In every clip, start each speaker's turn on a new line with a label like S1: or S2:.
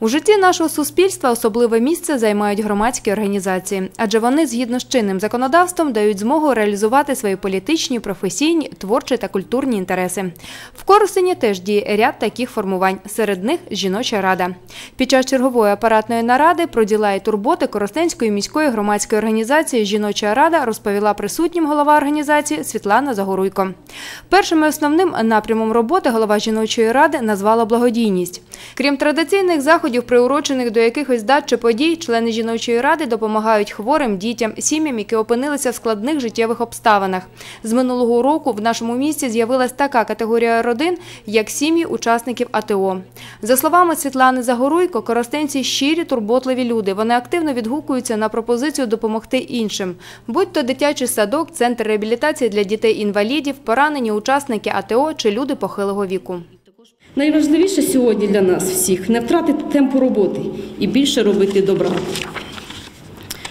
S1: У житті нашого суспільства особливе місце займають громадські організації, адже вони згідно з чинним законодавством дають змогу реалізувати свої політичні, професійні, творчі та культурні інтереси. В Коростені теж діє ряд таких формувань, серед них жіноча рада. Під час чергової апаратної наради про діла і турботи Коростенської міської громадської організації Жіноча рада розповіла присутнім голова організації Світлана Загоруйко. Першим і основним напрямом роботи голова жіночої ради назвала благодійність. Крім традиційних заходів, приурочених до якихось дат чи подій, члени жіночої ради допомагають хворим дітям, сім'ям, які опинилися в складних життєвих обставинах. З минулого року в нашому місті з'явилась така категорія родин, як сім'ї учасників АТО. За словами Світлани Загоруйко, коростенці щирі, турботливі люди. Вони активно відгукуються на пропозицію допомогти іншим, будь то дитячий садок, центр реабілітації для дітей-інвалідів, поранені учасники АТО чи люди похилого віку.
S2: Найважливіше сьогодні для нас всіх не втратити темпу роботи і більше робити добра.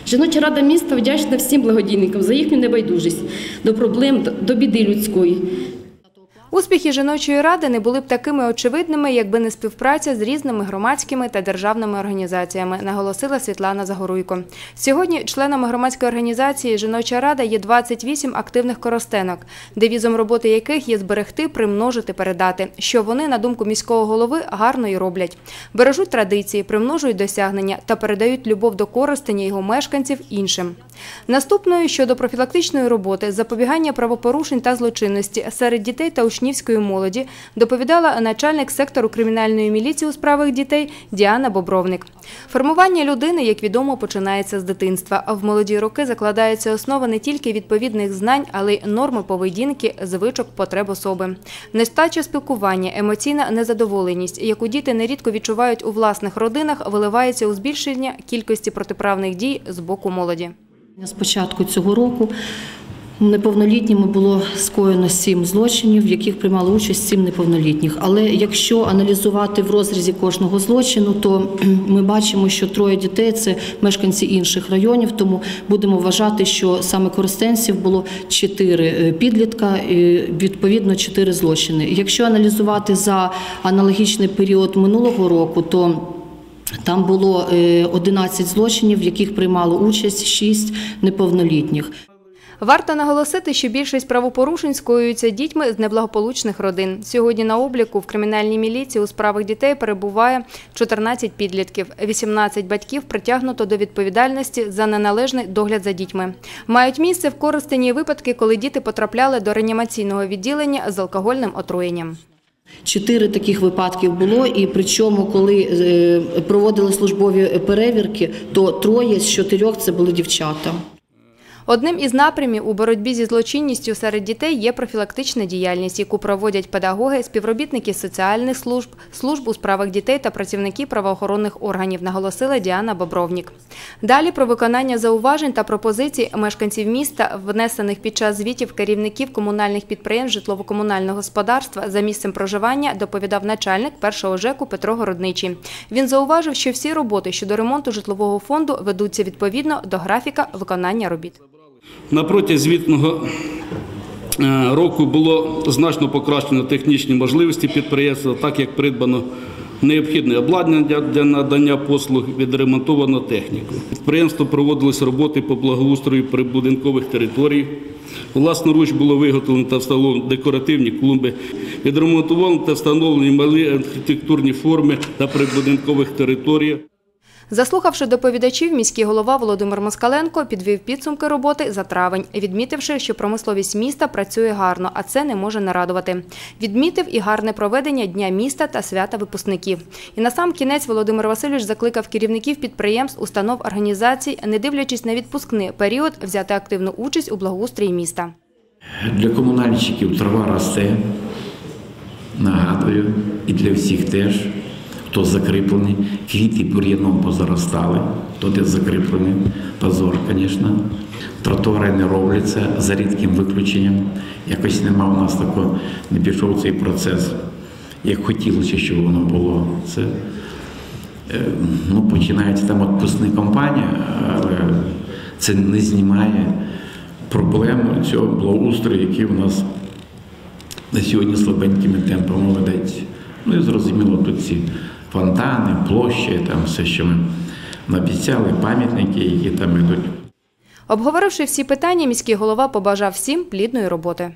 S2: Жіноча рада міста вдячна всім благодійникам за їхню небайдужість до проблем, до біди людської.
S1: Успіхи жіночої ради не були б такими очевидними, якби не співпраця з різними громадськими та державними організаціями, наголосила Світлана Загоруйко. Сьогодні членами громадської організації Жіноча рада є 28 активних коростенок, девізом роботи яких є зберегти, примножити, передати, що вони, на думку міського голови, гарно і роблять. Бережуть традиції, примножують досягнення та передають любов до Коростеня і його мешканців іншим. Наступною щодо профілактичної роботи, запобігання правопорушень та злочинності серед дітей та учнівської молоді доповідала начальник сектору кримінальної міліції у справах дітей Діана Бобровник. Формування людини, як відомо, починається з дитинства. А в молоді роки закладається основа не тільки відповідних знань, але й норми поведінки, звичок, потреб особи. Нестача спілкування, емоційна незадоволеність, яку діти нерідко відчувають у власних родинах, виливається у збільшення кількості протиправних дій з боку молоді.
S3: З початку цього року неповнолітніми було скоєно сім злочинів, в яких приймали участь сім неповнолітніх. Але якщо аналізувати в розрізі кожного злочину, то ми бачимо, що троє дітей це мешканці інших районів. Тому будемо вважати, що саме користенців було чотири е, підлітка, і відповідно чотири злочини. Якщо аналізувати за аналогічний період минулого року, то там було е, 11 злочинів, в яких приймало участь 6 неповнолітніх.
S1: Варто наголосити, що більшість правопорушень скоюються дітьми з неблагополучних родин. Сьогодні на обліку в кримінальній міліції у справах дітей перебуває 14 підлітків, 18 батьків притягнуто до відповідальності за неналежний догляд за дітьми. Мають місце в Коростені випадки, коли діти потрапляли до реанімаційного відділення з алкогольним отруєнням.
S3: Чотири таких випадків було, і причому, коли е, проводили службові перевірки, то троє з чотирьох це були дівчата.
S1: Одним із напрямів у боротьбі зі злочинністю серед дітей є профілактична діяльність, яку проводять педагоги, співробітники соціальних служб, служб у справах дітей та працівники правоохоронних органів, наголосила Діана Бобровнік. Далі про виконання зауважень та пропозицій мешканців міста, внесених під час звітів керівників комунальних підприємств житлово-комунального господарства за місцем проживання, доповідав начальник першого ЖЕКу Петро Городничий. Він зауважив, що всі роботи щодо ремонту житлового фонду ведуться відповідно до графіка виконання робіт.
S4: На протязі звітного е, року було значно покращено технічні можливості підприємства, так як придбано необхідне обладнання для- надання послуг, відремонтовано техніку. Підприємство проводились роботи по благоустрою прибудинкових територій. Власноруч було виготовлено та встановлено декоративні клумби, відремонтовано та встановлені малі архітектурні форми та прибудинкових територій.
S1: Заслухавши доповідачів, міський голова Володимир Москаленко підвів підсумки роботи за травень, відмітивши, що промисловість міста працює гарно, а це не може не радувати. Відмітив і гарне проведення Дня міста та свята випускників. І на сам кінець Володимир Васильович закликав керівників підприємств, установ, організацій, не дивлячись на відпускний період, взяти активну участь у благоустрої міста.
S5: Для комунальщиків трава росте, нагадую, і для всіх теж, хто закріплений, квіти бур'яном позаростали, хто де закріплений, позор, звісно. Тротуари не робляться за рідким виключенням. Якось нема у нас такого, не пішов цей процес, як хотілося, щоб воно було. Це е, ну, починається там відпускні кампанії, але це не знімає проблему цього благоустрою, який у нас на сьогодні слабенькими темпами ведеться. Ну і зрозуміло, тут ці фонтани, площі, там все, що ми обіцяли, пам'ятники, які там йдуть.
S1: Обговоривши всі питання, міський голова побажав всім плідної роботи.